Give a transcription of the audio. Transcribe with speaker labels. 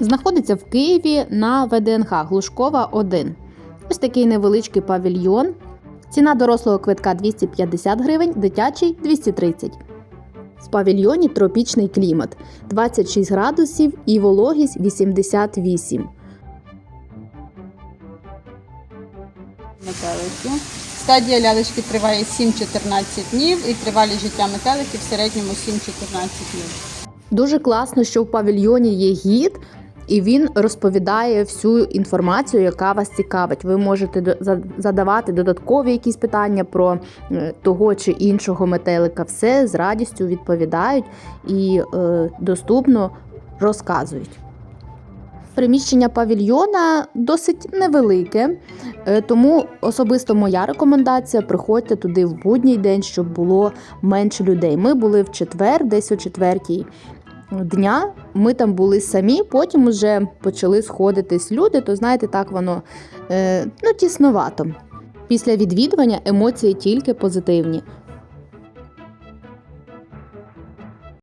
Speaker 1: Знаходиться в Києві на ВДНХ Глушкова 1. Ось такий невеличкий павільйон. Ціна дорослого квитка 250 гривень, дитячий 230. В павільйоні тропічний клімат 26 градусів і вологість 88.
Speaker 2: метеликів. Стадія лялечки триває 7-14 днів і тривалість життя метеликів в середньому 7-14 днів.
Speaker 1: Дуже класно, що в павільйоні є гід, і він розповідає всю інформацію, яка вас цікавить. Ви можете задавати додаткові якісь питання про того чи іншого метелика. Все з радістю відповідають і е, доступно розказують. Приміщення павільйона досить невелике, е, тому особисто моя рекомендація приходьте туди в будній день, щоб було менше людей. Ми були в четвер, десь о четвертій дня. Ми там були самі, потім вже почали сходитись люди, то знаєте, так воно е, ну, тісновато. Після відвідування емоції тільки позитивні.